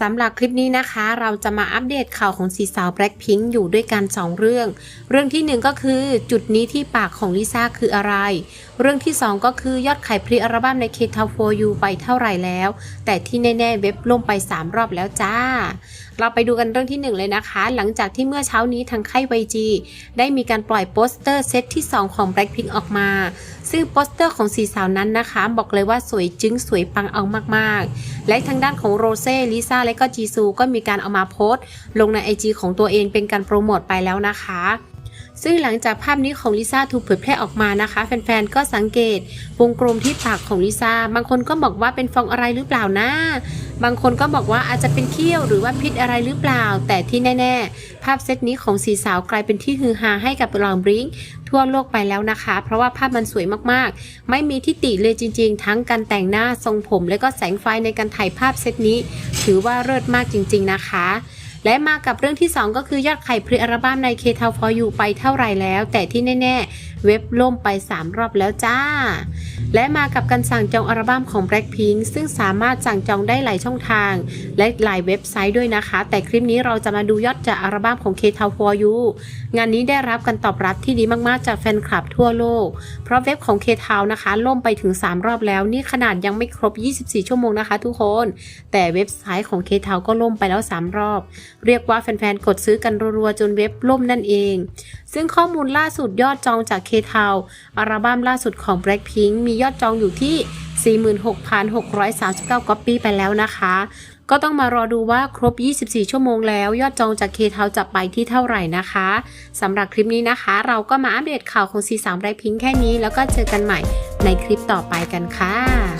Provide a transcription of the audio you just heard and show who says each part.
Speaker 1: สำหรับคลิปนี้นะคะ เราจะมาอัปเดตข่าวของสีสาว Blackpink อยู่ด้วยกัน 2 เรื่อง เรื่องที่ 1 ก็คือจุดนี้ที่ปากของลิซ่าคืออะไร เรื่องที่ 2 ก็คือยอดขายพรีอัลบั้มใน k t o w for You ไปเท่าไหร่แล้ว แต่ที่แน่ๆเว็บล่มไป 3 รอบแล้วจ้า เราไปดูกันเรื่องที่ 1 เลยนะคะ หลังจากที่เมื่อเช้านี้ทางค่าย YG ได้มีการปล่อยโปสเตอร์เซตที่ 2 ของ Blackpink ออกมา ซึ่งโปสเตอร์ของสีสาวนั้นนะคะ บอกเลยว่าสวยจึ้งสวยปังเอามากๆ และทางด้านของโรเซ่ลิซ่าและก็จีซูก็มีการเอามาโพสต์ ลงใน IG ของตัวเองเป็นการโปรโมทไปแล้วนะคะ ซึ่งหลังจากภาพนี้ของลิซ่าถูกเผยแพร่ออกมานะคะ แฟนๆ ก็สังเกต วงกลมที่ปากของลิซ่า บางคนก็บอกว่าเป็นฟองอะไรหรือเปล่านะ บางคนก็บอกว่าอาจจะเป็นเขี้ยวหรือว่าพิษอะไรหรือเปล่า แต่ที่แน่ ๆ ภาพเซตนี้ของสีสาวกลายเป็นที่ฮือฮาให้กับลองบริงทั่วโลกไปแล้วนะคะ เพราะว่าภาพมันสวยมากๆ ไม่มีที่ติเลยจริง ๆ ทั้งการแต่งหน้าทรงผม และก็แสงไฟในการถ่ายภาพเซตนี้ ถือว่าเลิศมากจริง ๆ นะคะ และมากับเรื่องที่ 2 ก็คือยอดขายพรีอัลบั้มใน k t o w for You ไปเท่าไรแล้ว แต่ที่แน่ ๆ เว็บล่มไป 3 รอบแล้วจ้า และมากับการสั่งจองอัลบั้มของ Blackpink ซึ่งสามารถสั่งจองได้หลายช่องทาง และหลายเว็บไซต์ด้วยนะคะ แต่คลิปนี้เราจะมาดูยอดจากอัลบั้มของ k t o w for You งานนี้ได้รับการตอบรับที่ดีมากๆ จากแฟนคลับทั่วโลก เพราะเว็บของ k t o w นะคะ ล่มไปถึง 3 รอบแล้ว นี่ขนาดยังไม่ครบ 24 ชั่วโมงนะคะ ทุกคน แต่เว็บไซต์ของ k t o w ก็ล่มไปแล้ว 3 รอบเรียกว่าแฟนๆ กดซื้อกันรัวๆ จนเว็บล่มนั่นเอง ซึ่งข้อมูลล่าสุดยอดจองจาก k t o w อัลบั้มล่าสุดของ Blackpink มียอดจองอยู่ที่ 46,639ก๊อปปี้ไปแล้วนะคะ ก็ต้องมารอดูว่าครบ 24 ชั่วโมงแล้ว ยอดจองจาก k t o w จะไปที่เท่าไหร่นะคะสำหรับคลิปนี้นะคะ เราก็มาอัปเดตข่าวของ C3 Blackpink แค่นี้ แล้วก็เจอกันใหม่ในคลิปต่อไปกันค่ะ